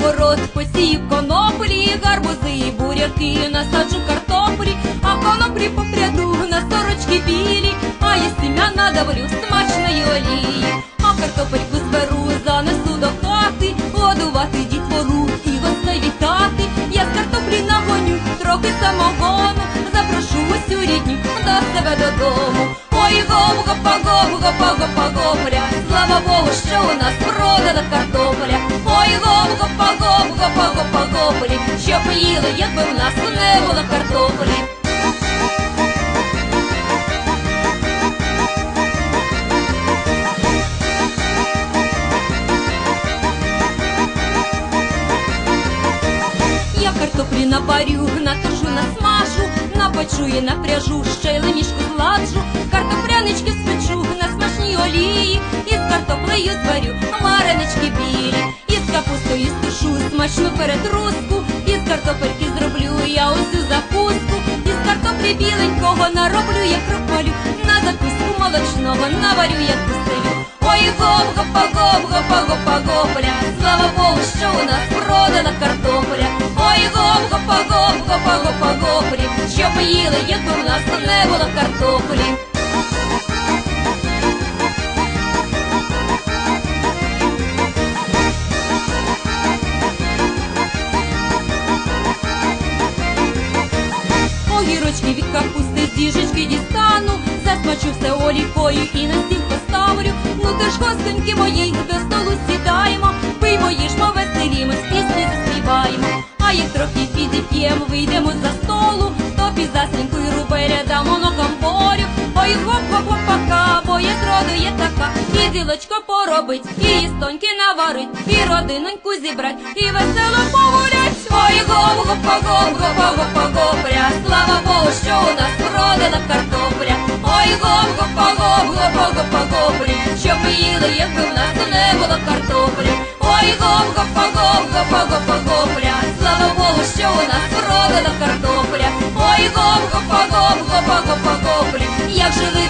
город посів коноплі, гарбузи, буряки, насаджу картоплі, а коноплі попряду на сорочки білі, а я сім'я надавлю смачної олії, а картопельку зберу, занесу до хати, годувати дітвору і гостей вітати. Я з картоплі нагоню, трохи самогону, запрошу усю рідню до себе додому. Ой, гов, гопа, гов, гопа, гопа, слава Богу, що у нас продана картопля. Їли, якби в нас не було картоплі. Я картоплі напарю, натошу, насмажу, напечу і напряжу, ще й лемішку зладжу, картоплянички спечу на смачній олії, і з картоплею зварю варенички білі, і з капустою стушу смачну перетруску, картопельки зроблю я усю закуску, і з картоплі біленького нароблю я кропалю, на закуску молочного наварю я куселю. Ой, гоп, гопа, гоп, гопа, гопа, гопля, слава Богу, що у нас продана картопля. Ой, гоп, гопа, гоп, гопа, гопа, гоплі, щоб їли, якби в нас не було картоплі. Олікою і на стіл поставлю. Ну ти ж гостеньки мої, до столу сідаємо, пиймо їж повеселімось, пісні заспіваємо. А як трохи підіп'ємо, вийдемо за столу, то під заслінкою рубеля дамо на камборю. Ой, гоп, гоп, гопака, бо є зроду є така, і ділочко поробить, і їстоньки наварить, і родиноньку зібрать, і весело погулять. Ой, гоп, гопа, гоп, гопа, гопа, гопля, слава Богу, що у нас родина картопля. Ой, гоп, гопа, гоп, гопа, по гоплі, щоб їли, якби в нас не було картоплі. Ой, гоп, гопа, гоп, гопа, гопа, гопля, слава Богу, що у нас родина картопля. Ой, гоп, гопа, гоп, гопа, гопа, гоплі, як жили